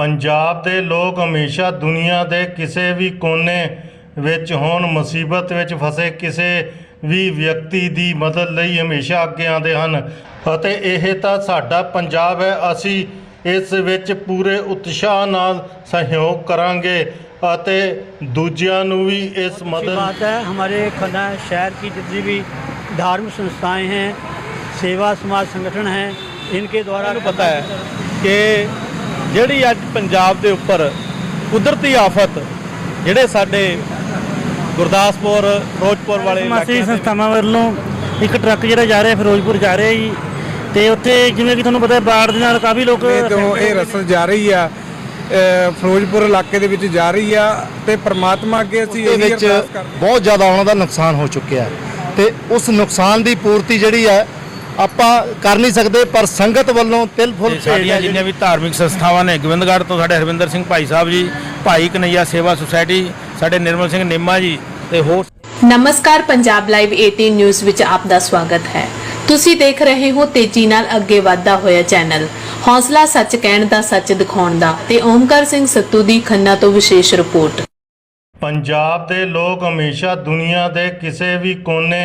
ਪੰਜਾਬ ਦੇ ਲੋਕ ਹਮੇਸ਼ਾ ਦੁਨੀਆ ਦੇ ਕਿਸੇ ਵੀ ਕੋਨੇ ਵਿੱਚ ਹੋਣ ਮੁਸੀਬਤ ਵਿੱਚ ਫਸੇ ਕਿਸੇ ਵੀ ਵਿਅਕਤੀ ਦੀ ਮਦਦ ਲਈ ਹਮੇਸ਼ਾ ਅੱਗੇ ਆਉਂਦੇ ਹਨ ਅਤੇ ਇਹ ਤਾਂ ਸਾਡਾ ਪੰਜਾਬ ਹੈ ਅਸੀਂ ਇਸ ਵਿੱਚ ਪੂਰੇ ਉਤਸ਼ਾਹ ਨਾਲ ਸਹਿਯੋਗ ਕਰਾਂਗੇ ਅਤੇ ਦੂਜਿਆਂ ਨੂੰ ਵੀ ਇਸ अच्छी ਮਦਦ बात है हमारे खन्ना शहर की जितनी भी धार्मिक संस्थाएं हैं सेवा समाज संगठन हैं इनके द्वारा ਨੂੰ ਪਤਾ ਹੈ ਕਿ ਜਿਹੜੀ ਅੱਜ ਪੰਜਾਬ ਦੇ ਉੱਪਰ ਕੁਦਰਤੀ ਆਫਤ ਜਿਹੜੇ ਸਾਡੇ ਗੁਰਦਾਸਪੁਰ ਫਿਰੋਜ਼ਪੁਰ ਵਾਲੇ ਮਾਸੀ ਸੰਸਥਾਵਾਂ ਵੱਲੋਂ ਇੱਕ ਟਰੱਕ ਜਿਹੜਾ ਜਾ ਰਿਹਾ ਫਿਰੋਜ਼ਪੁਰ ਜਾ ਰਿਹਾ ਜੀ ਤੇ ਉੱਥੇ ਜਿਵੇਂ ਕਿ ਤੁਹਾਨੂੰ ਪਤਾ ਹੈ ਬਾੜ ਦੇ ਨਾਲ ਕਾਫੀ ਲੋਕ ਇਹ ਤੋਂ ਇਹ ਰਸਦ ਜਾ ਰਹੀ ਆ ਫਿਰੋਜ਼ਪੁਰ ਇਲਾਕੇ ਦੇ ਵਿੱਚ ਜਾ ਰਹੀ ਆ ਤੇ ਪ੍ਰਮਾਤਮਾ ਅੱਗੇ ਅਸੀਂ ਇਹੀ ਵਿੱਚ ਅਰਦਾਸ ਕਰਦੇ ਬਹੁਤ ਜ਼ਿਆਦਾ ਉਹਨਾਂ ਦਾ ਨੁਕਸਾਨ ਹੋ ਚੁੱਕਿਆ ਹੈ। ਤੇ ਉਸ ਨੁਕਸਾਨ ਦੀ ਪੂਰਤੀ ਜਿਹੜੀ ਹੈ ਆਪਾਂ ਕਰ ਨਹੀਂ ਸਕਦੇ ਪਰ ਸੰਗਤ ਵੱਲੋਂ ਤਿਲ ਫੁੱਲ ਸਾਡੀਆਂ ਜਿੰਨੀਆਂ ਵੀ ਧਾਰਮਿਕ ਸੰਸਥਾਵਾਂ ਨੇ ਗੋਬਿੰਦਗੜ੍ਹ ਤੋਂ ਸਾਡੇ ਹਰਵਿੰਦਰ ਸਿੰਘ ਭਾਈ ਸਾਹਿਬ ਜੀ ਭਾਈ ਕਨਈਆ ਸੇਵਾ ਸੁਸਾਇਟੀ ਸਾਡੇ ਨਿਰਮਲ ਸਿੰਘ ਨਿੰਮਾ ਜੀ ਤੇ ਹੋਰ ਨਮਸਕਾਰ ਪੰਜਾਬ ਲਾਈਵ 18 ਨਿਊਜ਼ ਵਿੱਚ ਆਪ ਦਾ ਸਵਾਗਤ ਹੈ। ਤੁਸੀਂ ਦੇਖ ਰਹੇ ਹੋ ਤੇਜ਼ੀ ਨਾਲ ਅੱਗੇ ਵਧਦਾ ਹੋਇਆ ਚੈਨਲ। ਹੌਸਲਾ ਸੱਚ ਕਹਿਣ ਦਾ ਸੱਚ ਦਿਖਾਉਣ ਦਾ ਤੇ ਓਮਕਾਰ ਸਿੰਘ ਸੱਤੂ ਦੀ ਖੰਨਾ ਤੋਂ ਵਿਸ਼ੇਸ਼ ਰਿਪੋਰਟ। ਪੰਜਾਬ ਦੇ ਲੋਕ ਹਮੇਸ਼ਾ ਦੁਨੀਆ ਦੇ ਕਿਸੇ ਵੀ ਕੋਨੇ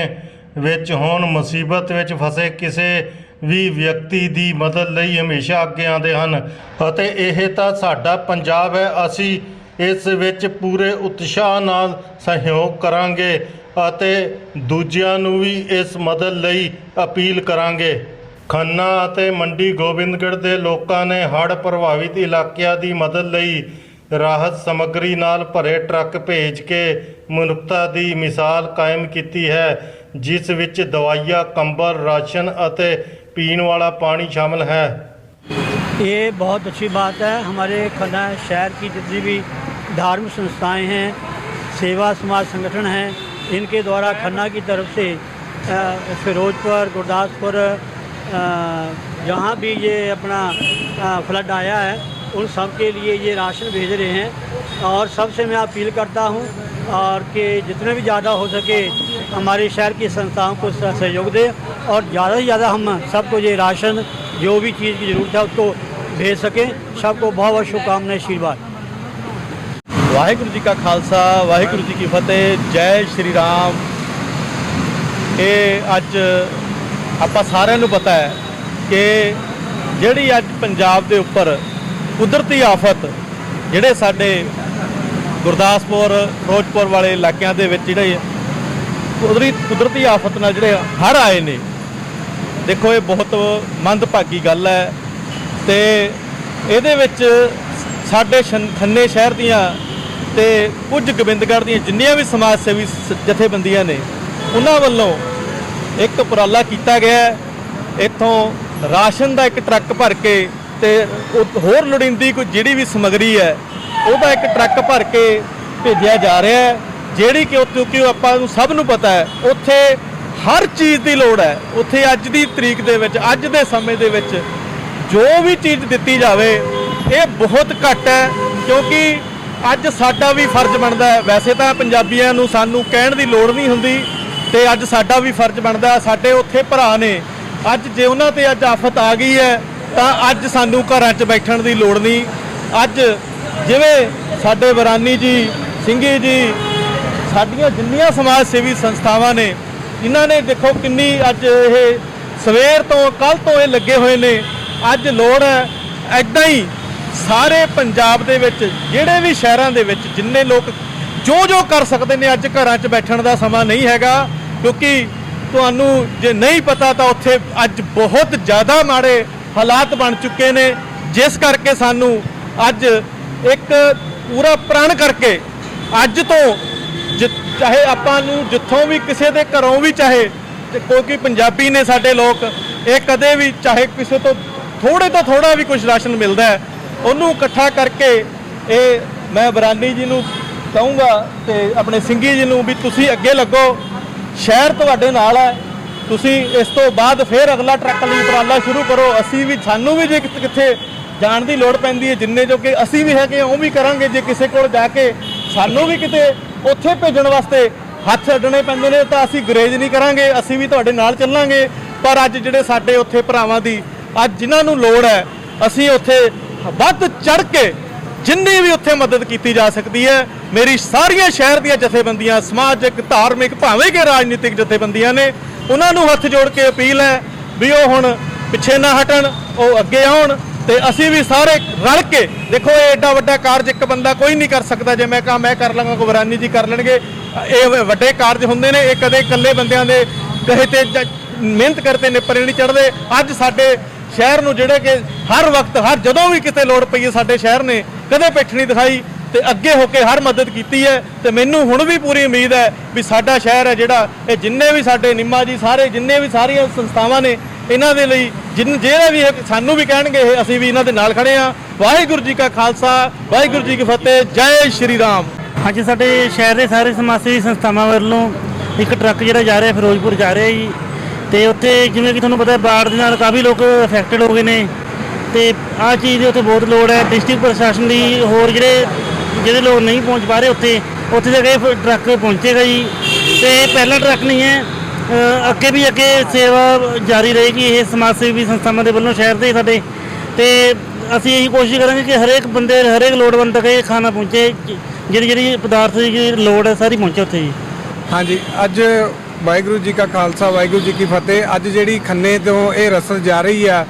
ਵਿੱਚ ਹੋਣ ਮੁਸੀਬਤ ਵਿੱਚ ਫਸੇ ਕਿਸੇ ਵੀ ਵਿਅਕਤੀ ਦੀ ਮਦਦ ਲਈ ਹਮੇਸ਼ਾ ਅੱਗੇ ਆਉਂਦੇ ਹਨ। ਅਤੇ ਇਹ ਤਾਂ ਸਾਡਾ ਪੰਜਾਬ ਹੈ, ਅਸੀਂ ਇਸ ਵਿੱਚ ਪੂਰੇ ਉਤਸ਼ਾਹ ਨਾਲ ਸਹਿਯੋਗ ਕਰਾਂਗੇ ਅਤੇ ਦੂਜਿਆਂ ਨੂੰ ਵੀ ਇਸ ਮਦਦ ਲਈ ਅਪੀਲ ਕਰਾਂਗੇ। ਖੰਨਾ ਅਤੇ ਮੰਡੀ ਗੋਬਿੰਦਗੜ੍ਹ ਦੇ ਲੋਕਾਂ ਨੇ ਹੜ੍ਹ ਪ੍ਰਭਾਵਿਤ ਇਲਾਕਿਆਂ ਦੀ ਮਦਦ ਲਈ ਰਾਹਤ ਸਮੱਗਰੀ ਨਾਲ ਭਰੇ ਟਰੱਕ ਭੇਜ ਕੇ ਮਨੁੱਖਤਾ ਦੀ ਮਿਸਾਲ ਕਾਇਮ ਕੀਤੀ ਹੈ। ਜਿਸ ਵਿੱਚ ਦਵਾਈਆਂ ਕੰਬਲ ਰਾਸ਼ਨ ਅਤੇ ਪੀਣ ਵਾਲਾ ਪਾਣੀ ਸ਼ਾਮਲ ਹੈ ये बहुत अच्छी बात है हमारे खन्ना शहर की जितनी भी धार्मिक संस्थाएं हैं सेवा समाज संगठन हैं इनके द्वारा खन्ना की तरफ से अ, फिरोजपुर गुरदासपुर अ, जहाँ भी ये अपना अ, फ्लड आया है उन सब के लिए ये राशन भेज रहे हैं और सबसे मैं अपील करता हूँ और कि जितने भी ज़्यादा हो सके हमारे शहर की संस्थाओं को स- सहयोग दें और ज़्यादा से ज़्यादा हम सबको ये राशन जो भी चीज़ की ज़रूरत है उसको भेज सकें सबको बहुत बहुत शुभकामनाएं आशीर्वाद ਵਾਹਿਗੁਰੂ ਜੀ ਕਾ ਖਾਲਸਾ ਵਾਹਿਗੁਰੂ ਜੀ ਕੀ ਫਤਿਹ ਜੈ ਸ਼੍ਰੀ ਰਾਮ ਇਹ ਅੱਜ ਆਪਾਂ ਸਾਰਿਆਂ ਨੂੰ ਪਤਾ ਹੈ ਕਿ ਜਿਹੜੀ ਅੱਜ ਪੰਜਾਬ ਦੇ ਉੱਪਰ ਕੁਦਰਤੀ ਆਫਤ ਜਿਹੜੇ ਸਾਡੇ ਗੁਰਦਾਸਪੁਰ, ਫਿਰੋਜ਼ਪੁਰ ਵਾਲੇ ਇਲਾਕਿਆਂ ਦੇ ਵਿੱਚ ਜਿਹੜੇ ਕੁਦਰਤੀ ਕੁਦਰਤੀ ਆਫਤ ਨਾਲ ਜਿਹੜੇ ਹੜ੍ਹ ਆਏ ਨੇ, ਦੇਖੋ ਇਹ ਬਹੁਤ ਮੰਦਭਾਗੀ ਗੱਲ ਹੈ ਤੇ ਇਹਦੇ ਵਿੱਚ ਸਾਡੇ ਸ਼ਨ- ਖੰਨੇ ਸ਼ਹਿਰ ਦੀਆਂ ਤੇ ਕੁਝ ਗੋਬਿੰਦਗੜ੍ਹ ਦੀਆਂ ਜਿੰਨੀਆਂ ਵੀ ਸਮਾਜ ਸੇਵੀ ਸ- ਜਥੇਬੰਦੀਆਂ ਨੇ, ਉਹਨਾਂ ਵੱਲੋਂ ਇੱਕ ਉਪਰਾਲਾ ਕੀਤਾ ਗਿਆ ਇੱਥੋਂ ਰਾਸ਼ਨ ਦਾ ਇੱਕ ਟਰੱਕ ਭਰ ਕੇ ਤੇ ਹੋਰ ਲੋੜੀਂਦੀ ਕੋਈ ਜਿਹੜੀ ਵੀ ਸਮੱਗਰੀ ਹੈ ਉਹਦਾ ਇੱਕ ਟਰੱਕ ਭਰ ਕੇ ਭੇਜਿਆ ਜਾ ਰਿਹਾ ਹੈ। ਜਿਹੜੀ ਕਿ ਕਿਉਂਕਿ ਉਹ ਆਪਾਂ ਨੂੰ ਸਭ ਨੂੰ ਪਤਾ ਹੈ, ਉੱਥੇ ਹਰ ਚੀਜ਼ ਦੀ ਲੋੜ ਹੈ। ਉੱਥੇ ਅੱਜ ਦੀ ਤਰੀਕ ਦੇ ਵਿੱਚ, ਅੱਜ ਦੇ ਸਮੇਂ ਦੇ ਵਿੱਚ ਜੋ ਵੀ ਚੀਜ਼ ਦਿੱਤੀ ਜਾਵੇ, ਇਹ ਬਹੁਤ ਘੱਟ ਹੈ। ਕਿਉਂਕਿ ਅੱਜ ਸਾਡਾ ਵੀ ਫਰਜ਼ ਬਣਦਾ ਹੈ। ਵੈਸੇ ਤਾਂ ਪੰਜਾਬੀਆਂ ਨੂੰ ਸਾਨੂੰ ਕਹਿਣ ਦੀ ਲੋੜ ਨਹੀਂ ਹੁੰਦੀ ਤੇ ਅੱਜ ਸਾਡਾ ਵੀ ਫਰਜ਼ ਬਣਦਾ ਸਾਡੇ ਉੱਥੇ ਭਰਾ ਨੇ। ਅੱਜ ਜੇ ਉਹਨਾਂ ਤੇ ਅੱਜ ਆਫਤ ਆ ਗਈ ਹੈ, ਤਾਂ ਅੱਜ ਸਾਨੂੰ ਘਰਾਂ 'ਚ ਬੈਠਣ ਦੀ ਲੋੜ ਨਹੀਂ। ਅੱਜ ਜਿਵੇਂ ਸਾਡੇ ਬਰਾਨੀ ਜੀ, ਸਿੰਘੀ ਜੀ, ਸਾਡੀਆਂ ਜਿੰਨੀਆਂ ਸਮਾਜ ਸੇਵੀ ਸੰਸਥਾਵਾਂ ਨੇ, ਇਹਨਾਂ ਨੇ ਦੇਖੋ ਕਿੰਨੀ ਅੱਜ ਇਹ ਸਵੇਰ ਤੋਂ ਕੱਲ ਤੋਂ ਇਹ ਲੱਗੇ ਹੋਏ ਨੇ। ਅੱਜ ਲੋੜ ਹੈ ਐਦਾਂ ਹੀ ਸਾਰੇ ਪੰਜਾਬ ਦੇ ਵਿੱਚ, ਜਿਹੜੇ ਵੀ ਸ਼ਹਿਰਾਂ ਦੇ ਵਿੱਚ ਜਿੰਨੇ ਲੋਕ ਜੋ ਜੋ ਕਰ ਸਕਦੇ ਨੇ, ਅੱਜ ਘਰਾਂ 'ਚ ਬੈਠਣ ਦਾ ਸਮਾਂ ਨਹੀਂ ਹੈਗਾ, ਕਿਉਂਕਿ ਤੁਹਾਨੂੰ ਜੇ ਨਹੀਂ ਪਤਾ ਤਾਂ ਉੱਥੇ ਅੱਜ ਬਹੁਤ ਜ਼ਿਆਦਾ ਮਾੜੇ ਹਾਲਾਤ ਬਣ ਚੁੱਕੇ ਨੇ। ਜਿਸ ਕਰਕੇ ਸਾਨੂੰ ਅੱਜ ਇੱਕ ਪੂਰਾ ਪ੍ਰਣ ਕਰਕੇ ਅੱਜ ਤੋਂ ਜਿ- ਚਾਹੇ ਆਪਾਂ ਨੂੰ ਜਿੱਥੋਂ ਵੀ ਕਿਸੇ ਦੇ ਘਰੋਂ ਵੀ ਚਾਹੇ ਕਿਉਂਕਿ ਪੰਜਾਬੀ ਨੇ ਸਾਡੇ ਲੋਕ, ਇਹ ਕਦੇ ਵੀ ਚਾਹੇ ਕਿਸੇ ਤੋਂ ਥੋੜੇ ਤੋਂ ਥੋੜਾ ਵੀ ਕੁਝ ਰਾਸ਼ਨ ਮਿਲਦਾ ਹੈ, ਉਹਨੂੰ ਇਕੱਠਾ ਕਰਕੇ ਇਹ ਮੈਂ ਬਰਾਨੀ ਜੀ ਨੂੰ ਕਹੂੰਗਾ ਤੇ ਆਪਣੇ ਸਿੰਘੀ ਜੀ ਨੂੰ ਵੀ ਤੁਸੀਂ ਅੱਗੇ ਲੱਗੋ, ਸ਼ਹਿਰ ਤੁਹਾਡੇ ਨਾਲ ਹੈ, ਤੁਸੀਂ ਇਸ ਤੋਂ ਬਾਅਦ ਫਿਰ ਅਗਲਾ ਟਰੱਕ ਲਈ ਉਪਰਾਲਾ ਸ਼ੁਰੂ ਕਰੋ, ਅਸੀਂ ਵੀ, ਸਾਨੂੰ ਵੀ ਜੇ ਕਿੱਥੇ ਜਾਣ ਦੀ ਲੋੜ ਪੈਂਦੀ ਹੈ ਜਿੰਨੇ ਜੋ ਕਿ ਅਸੀਂ ਵੀ ਹੈਗੇ ਹਾਂ, ਉਹ ਵੀ ਕਰਾਂਗੇ। ਜੇ ਕਿਸੇ ਕੋਲ ਜਾ ਕੇ ਸਾਨੂੰ ਵੀ ਕਿਤੇ ਉੱਥੇ ਭੇਜਣ ਵਾਸਤੇ ਹੱਥ ਅੱਡਣੇ ਪੈਂਦੇ ਨੇ ਤਾਂ ਅਸੀਂ ਗੁਰੇਜ਼ ਨਹੀਂ ਕਰਾਂਗੇ ਅਸੀਂ ਵੀ ਤੁਹਾਡੇ ਨਾਲ ਚੱਲਾਂਗੇ। ਪਰ ਅੱਜ ਜਿਹੜੇ ਸਾਡੇ ਉੱਥੇ ਭਰਾਵਾਂ ਦੀ ਅੱਜ ਜਿਨ੍ਹਾਂ ਨੂੰ ਲੋੜ ਹੈ ਅਸੀਂ ਉੱਥੇ ਵੱਧ ਚੜ ਕੇ ਜਿੰਨੀ ਵੀ ਉੱਥੇ ਮਦਦ ਕੀਤੀ ਜਾ ਸਕਦੀ ਹੈ ਮੇਰੀ ਸਾਰੀਆਂ ਸ਼ਹਿਰ ਦੀਆਂ ਜਥੇਬੰਦੀਆਂ ਸਮਾਜਿਕ ਧਾਰਮਿਕ ਭਾਵੇਂ ਕਿ ਰਾਜਨੀਤਿਕ ਜਥੇਬੰਦੀਆਂ ਨੇ ਉਹਨਾਂ ਨੂੰ ਹੱਥ ਜੋੜ ਕੇ ਅਪੀਲ ਹੈ ਵੀ ਉਹ ਹੁਣ ਪਿੱਛੇ ਨਾ ਹਟਣ ਉਹ ਅੱਗੇ ਆਉਣ। ਤੇ ਅਸੀਂ ਵੀ ਸਾਰੇ ਰਲ ਕੇ, ਦੇਖੋ ਇਹ ਐਡਾ ਵੱਡਾ ਕਾਰਜ ਇੱਕ ਬੰਦਾ ਕੋਈ ਨਹੀਂ ਕਰ ਸਕਦਾ ਜੇ ਮੈਂ ਕਹਾਂ, ਮੈਂ ਕਰ ਲਾਂਗਾ ਗੁਬਰਾਨੀ ਜੀ ਕਰ ਲੈਣਗੇ। ਇਹ ਵੱਡੇ ਕਾਰਜ ਹੁੰਦੇ ਨੇ, ਇਹ ਕਦੇ ਇਕੱਲੇ ਬੰਦਿਆਂ ਦੇ ਕਹੇ ਤੇ ਜ- ਮਿਹਨਤ ਕਰਤੇ ਨਿਪਰੇ ਨਹੀਂ ਚੜਦੇ ਅੱਜ ਸਾਡੇ ਸ਼ਹਿਰ ਨੂੰ ਜਿਹੜੇ ਕਿ ਹਰ ਵਕਤ, ਹਰ ਜਦੋਂ ਵੀ ਕਿਤੇ ਲੋੜ ਪਈ ਹੈ, ਸਾਡੇ ਸ਼ਹਿਰ ਨੇ ਕਦੇ ਪਿੱਠ ਨਹੀਂ ਦਿਖਾਈ ਤੇ ਅੱਗੇ ਹੋ ਕੇ ਹਰ ਮਦਦ ਕੀਤੀ ਹੈ। ਤੇ ਮੈਨੂੰ ਹੁਣ ਵੀ ਪੂਰੀ ਉਮੀਦ ਹੈ ਵੀ ਸਾਡਾ ਸ਼ਹਿਰ ਹੈ ਜਿਹੜਾ, ਇਹ ਜਿੰਨੇ ਵੀ ਸਾਡੇ ਨਿੰਮਾ ਜੀ, ਸਾਰੇ ਜਿੰਨੇ ਵੀ ਸਾਰੀਆਂ ਸੰਸਥਾਵਾਂ ਨੇ ਇਹਨਾਂ ਦੇ ਲਈ ਜਿਨ ਜਿਹੜਾ ਵੀ ਇਹ ਸਾਨੂੰ ਵੀ ਕਹਿਣਗੇ, ਇਹ ਅਸੀਂ ਵੀ ਇਹਨਾਂ ਦੇ ਨਾਲ ਖੜੇ ਆ ਵਾਹਿਗੁਰੂ ਜੀ ਕਾ ਖਾਲਸਾ, ਵਾਹਿਗੁਰੂ ਜੀ ਕੀ ਫਤਿਹ, ਜੈ ਸ਼੍ਰੀ ਰਾਮ। ਅੱਜ ਸਾਡੇ ਸ਼ਹਿਰ ਦੇ ਸਾਰੇ ਸਮਾਜ ਸੇਵੀ ਸੰਸਥਾਵਾਂ ਵੱਲੋਂ ਇੱਕ ਟਰੱਕ ਜਿਹੜਾ ਜਾ ਰਿਹਾ, ਫਿਰੋਜ਼ਪੁਰ ਜਾ ਰਿਹਾ ਜੀ। ਤੇ ਉੱਥੇ ਜਿਵੇਂ ਕਿ ਤੁਹਾਨੂੰ ਪਤਾ ਬਾੜ ਦੇ ਨਾਲ ਕਾਫੀ ਲੋਕ ਅਫੈਕਟਡ ਹੋ ਗਏ ਨੇ। ਤੇ ਆਹ ਚੀਜ਼ ਦੀ ਉੱਥੇ ਬਹੁਤ ਲੋੜ ਹੈ। ਡਿਸਟ੍ਰਿਕਟ ਪ੍ਰਸ਼ਾਸਨ ਦੀ ਹੋਰ ਜਿਹੜੇ ਜਿਹੜੇ ਲੋਕ ਨਹੀਂ ਪਹੁੰਚ ਪਾ ਰਹੇ ਉੱਥੇ ਉੱਥੇ ਜਗ੍ਹਾ ਇਹ ਟਰੱਕ ਪਹੁੰਚੇਗਾ ਜੀ। ਤੇ ਇਹ ਪਹਿਲਾ ਟਰੱਕ ਨਹੀਂ ਹੈ। ਅੱਗੇ ਵੀ ਅੱਗੇ ਸੇਵਾ ਜਾਰੀ ਰਹੇਗੀ ਇਹ ਸਮਾਜ ਸੇਵੀ ਸੰਸਥਾਵਾਂ ਦੇ ਵੱਲੋਂ ਸ਼ਹਿਰ ਦੇ ਸਾਡੇ। ਤੇ ਅਸੀਂ ਇਹੀ ਕੋਸ਼ਿਸ਼ ਕਰਾਂਗੇ ਕਿ ਹਰੇਕ ਬੰਦੇ, ਹਰੇਕ ਲੋੜਵੰਦ ਤੱਕ ਇਹ ਖਾਣਾ ਪਹੁੰਚੇ, ਜਿਹੜੀ ਜਿਹੜੀ ਪਦਾਰਥ ਦੀ ਲੋੜ ਹੈ ਸਾਰੀ ਪਹੁੰਚੇ ਉੱਥੇ ਜੀ। ਹਾਂਜੀ, ਅੱਜ ਵਾਹਿਗੁਰੂ ਜੀ ਕਾ ਖਾਲਸਾ, ਵਾਹਿਗੁਰੂ ਜੀ ਕੀ ਫਤਿਹ। ਅੱਜ ਜਿਹੜੀ ਖੰਨੇ ਤੋਂ ਇਹ ਰਸਲ ਜਾ ਰਹੀ ਆ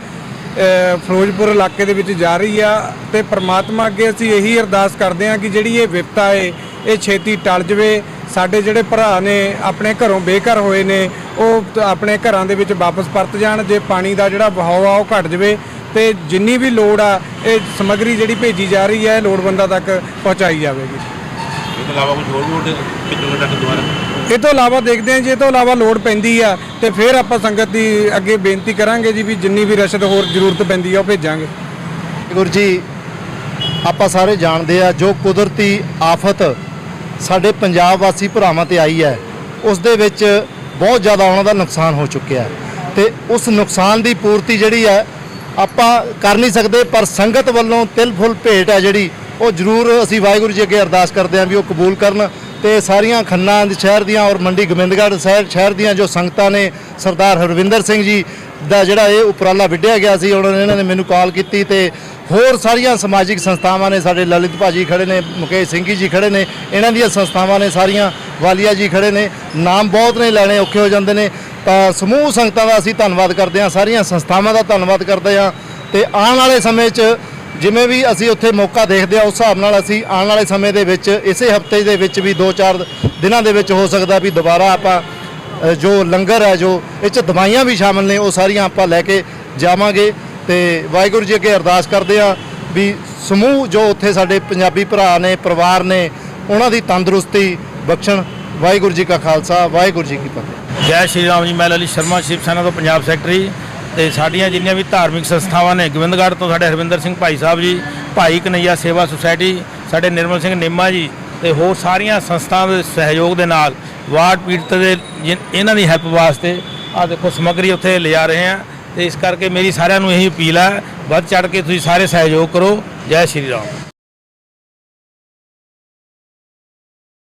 ਫਿਰੋਜ਼ਪੁਰ ਇਲਾਕੇ ਦੇ ਵਿੱਚ ਜਾ ਰਹੀ ਆ ਤੇ ਪ੍ਰਮਾਤਮਾ ਅੱਗੇ ਅਸੀਂ ਇਹੀ ਅਰਦਾਸ ਕਰਦੇ ਆ ਕਿ ਜਿਹੜੀ ਇਹ ਵਿਪਤਾ ਏ, ਇਹ ਛੇਤੀ ਟਲ ਜਵੇ। ਸਾਡੇ ਜਿਹੜੇ ਭਰਾ ਨੇ ਆਪਣੇ ਘਰੋਂ ਬੇਘਰ ਹੋਏ ਨੇ, ਉਹ ਆਪਣੇ ਘਰਾਂ ਦੇ ਵਿੱਚ ਵਾਪਸ ਪਰਤ ਜਾਣ, ਜੇ ਪਾਣੀ ਦਾ ਜਿਹੜਾ ਵਹਾਅ ਆ ਉਹ ਘਟ ਜਵੇ ਤੇ ਜਿੰਨੀ ਵੀ ਲੋੜ ਆ, ਇਹ ਸਮੱਗਰੀ ਜਿਹੜੀ ਭੇਜੀ ਜਾ ਰਹੀ ਹੈ ਲੋੜਵੰਦਾਂ ਤੱਕ ਪਹੁੰਚਾਈ ਜਾਵੇਗੀ। ਇਸ ਤੋਂ ਇਲਾਵਾ ਕੁਝ ਹੋਰ ਵੀ ਉਹਦੇ ਤੱਕ ਦੁਆਰਾ? ਇਹ ਤੋਂ ਇਲਾਵਾ ਦੇਖਦੇ ਹਾਂ ਜੀ, ਇਹ ਤੋਂ ਇਲਾਵਾ ਲੋੜ ਪੈਂਦੀ ਆ ਤੇ ਫਿਰ ਆਪਾਂ ਸੰਗਤ ਦੀ ਅੱਗੇ ਬੇਨਤੀ ਕਰਾਂਗੇ ਜੀ ਵੀ ਜਿੰਨੀ ਵੀ ਰਸ਼ਦ ਹੋਰ ਜ਼ਰੂਰਤ ਪੈਂਦੀ ਆ ਉਹ ਭੇਜਾਂਗੇ। ਗੁਰੂ ਜੀ, ਆਪਾਂ ਸਾਰੇ ਜਾਣਦੇ ਆ ਜੋ ਕੁਦਰਤੀ ਆਫਤ ਸਾਡੇ ਪੰਜਾਬ ਵਾਸੀ ਭਰਾਵਾਂ ਤੇ ਆਈ ਹੈ, ਉਸ ਦੇ ਵਿੱਚ ਬਹੁਤ ਜ਼ਿਆਦਾ ਉਹਨਾਂ ਦਾ ਨੁਕਸਾਨ ਹੋ ਚੁੱਕਿਆ ਹੈ ਤੇ ਉਸ ਨੁਕਸਾਨ ਦੀ ਪੂਰਤੀ ਜਿਹੜੀ ਹੈ, ਆਪਾਂ ਕਰ ਨਹੀਂ ਸਕਦੇ, ਪਰ ਸੰਗਤ ਵੱਲੋਂ ਤਿਲ ਫੁੱਲ ਭੇਟ ਹੈ ਜਿਹੜੀ, ਉਹ ਜ਼ਰੂਰ ਅਸੀਂ ਵਾਹਿਗੁਰੂ ਜੀ ਅੱਗੇ ਅਰਦਾਸ ਕਰਦੇ ਹਾਂ ਵੀ ਉਹ ਕਬੂਲ ਕਰਨ ਤੇ ਸਾਰੀਆਂ ਖੰਨਾ ਸ਼ਹਿਰ ਦੀਆਂ ਔਰ ਮੰਡੀ ਗੋਬਿੰਦਗੜ੍ਹ ਸ਼ਹਿਰ ਸ਼ਹਿਰ ਦੀਆਂ ਜੋ ਸੰਗਤਾਂ ਨੇ ਸਰਦਾਰ ਹਰਵਿੰਦਰ ਸਿੰਘ ਜੀ ਦਾ ਜਿਹੜਾ ਇਹ ਉਪਰਾਲਾ ਵਿੱਢਿਆ ਗਿਆ ਸੀ, ਉਹਨਾਂ ਨੇ, ਇਹਨਾਂ ਨੇ ਮੈਨੂੰ ਕਾਲ ਕੀਤੀ ਤੇ ਹੋਰ ਸਾਰੀਆਂ ਸਮਾਜਿਕ ਸੰਸਥਾਵਾਂ ਨੇ, ਸਾਡੇ ਲਲਿਤ ਭਾਜੀ ਖੜੇ ਨੇ, ਮੁਕੇਸ਼ ਸਿੰਘ ਜੀ ਖੜੇ ਨੇ, ਇਹਨਾਂ ਦੀਆਂ ਸੰਸਥਾਵਾਂ ਨੇ, ਸਾਰੀਆਂ ਵਾਲੀਆ ਜੀ ਖੜੇ ਨੇ, ਨਾਮ ਬਹੁਤ ਨੇ, ਲੈਣੇ ਔਖੇ ਹੋ ਜਾਂਦੇ ਨੇ। ਤਾਂ ਸਮੂਹ ਸੰਗਤਾਂ ਦਾ ਅਸੀਂ ਧੰਨਵਾਦ ਕਰਦੇ ਹਾਂ, ਸਾਰੀਆਂ ਸੰਸਥਾਵਾਂ ਦਾ ਧੰਨਵਾਦ ਕਰਦੇ ਹਾਂ ਤੇ ਆਉਣ ਵਾਲੇ ਸਮੇਂ 'ਚ ਜਿਵੇਂ ਵੀ ਅਸੀਂ ਉੱਥੇ ਮੌਕਾ ਦੇਖਦੇ ਆ, ਉਸ ਹਿਸਾਬ ਨਾਲ ਅਸੀਂ ਆਉਣ ਵਾਲੇ ਸਮੇਂ ਦੇ ਵਿੱਚ, ਇਸੇ ਹਫ਼ਤੇ ਦੇ ਵਿੱਚ ਵੀ 2-4 ਦਿਨਾਂ ਦੇ ਵਿੱਚ ਹੋ ਸਕਦਾ ਵੀ ਦੁਬਾਰਾ ਆਪਾਂ ਜੋ ਲੰਗਰ ਹੈ, ਜੋ ਇਹ 'ਚ ਦਵਾਈਆਂ ਵੀ ਸ਼ਾਮਲ ਨੇ, ਉਹ ਸਾਰੀਆਂ ਆਪਾਂ ਲੈ ਕੇ ਜਾਵਾਂਗੇ। ਤੇ ਵਾਹਿਗੁਰੂ ਜੀ ਅੱਗੇ ਅਰਦਾਸ ਕਰਦੇ ਆ ਵੀ ਸਮੂਹ ਜੋ ਉੱਥੇ ਸਾਡੇ ਪੰਜਾਬੀ ਭਰਾ ਨੇ, ਪਰਿਵਾਰ ਨੇ, ਉਹਨਾਂ ਦੀ ਤੰਦਰੁਸਤੀ ਬਖਸ਼ਣ। ਵਾਹਿਗੁਰੂ ਜੀ ਕਾ ਖਾਲਸਾ, ਵਾਹਿਗੁਰੂ ਜੀ ਕੀ ਫਤਿਹ। ਜੈ ਸ਼੍ਰੀ ਰਾਮ ਜੀ ਮੈਂ ਲਲੀ ਸ਼ਰਮਾ ਸ਼ਿਵ ਸੈਨਾ ਤੋਂ ਪੰਜਾਬ ਸੈਕਟਰੀ। ਤੇ ਸਾਡੀਆਂ ਜਿੰਨੀਆਂ ਵੀ ਧਾਰਮਿਕ ਸੰਸਥਾਵਾਂ ਨੇ, ਗੋਬਿੰਦਗੜ੍ਹ ਤੋਂ ਸਾਡੇ ਹਰਵਿੰਦਰ ਸਿੰਘ ਭਾਈ ਸਾਹਿਬ ਜੀ, ਭਾਈ ਕਨਈਆ ਸੇਵਾ ਸੁਸਾਇਟੀ, ਸਾਡੇ ਨਿਰਮਲ ਸਿੰਘ ਨਿੰਮਾ ਜੀ ਤੇ ਹੋਰ ਸਾਰੀਆਂ ਸੰਸਥਾਵਾਂ ਦੇ ਸਹਿਯੋਗ ਦੇ ਨਾਲ ਵਾਰਡ ਪੀੜਤ ਦੇ ਜਿਨ- ਇਹਨਾਂ ਦੀ ਹੈਲਪ ਵਾਸਤੇ ਆ ਦੇਖੋ ਸਮੱਗਰੀ ਉੱਥੇ ਲਿਜਾ ਰਹੇ ਆ ਤੇ ਇਸ ਕਰਕੇ ਮੇਰੀ ਸਾਰਿਆਂ ਨੂੰ ਇਹੀ ਅਪੀਲ ਹੈ ਵੱਧ ਚੜ ਕੇ ਤੁਸੀਂ ਸਾਰੇ ਸਹਿਯੋਗ ਕਰੋ, ਜੈ ਸ਼੍ਰੀ ਰਾਮ।